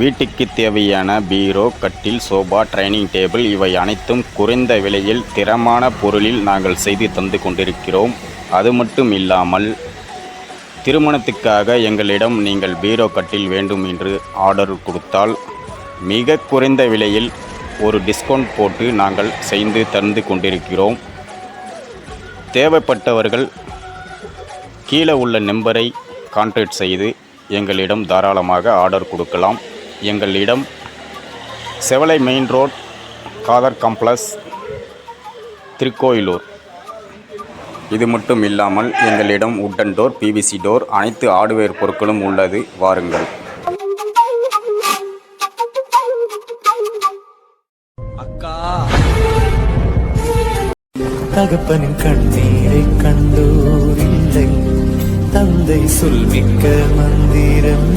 வீட்டுக்கு தேவையான பீரோ கட்டில் சோபா ட்ரைனிங் டேபிள் இவை அனைத்தும் குறைந்த விலையில் திறமான பொருளில் நாங்கள் செய்து தந்து கொண்டிருக்கிறோம். அது மட்டும் இல்லாமல் திருமணத்துக்காக எங்களிடம் நீங்கள் பீரோ கட்டில் வேண்டும் என்று ஆர்டர் கொடுத்தால் மிக குறைந்த விலையில் ஒரு டிஸ்கவுண்ட் போட்டு நாங்கள் செய்து தந்து கொண்டிருக்கிறோம். தேவைப்பட்டவர்கள் கீழே உள்ள நம்பரை கான்டாக்ட் செய்து எங்களிடம் தாராளமாக ஆர்டர் கொடுக்கலாம். எங்களிடம் Sevalai main road Khader complex Tirukoilur. இது மட்டும் இல்லாமல் எங்களிடம் உட்டன் டோர் பிவிசி டோர் அனைத்து ஹார்ட்வேர் பொருட்களும் உள்ளது. வாருங்கள். அக்கா. தகப்பனின் கண்ணீரை கண்டோர். கதை சொல்மிக்க மந்திரம்.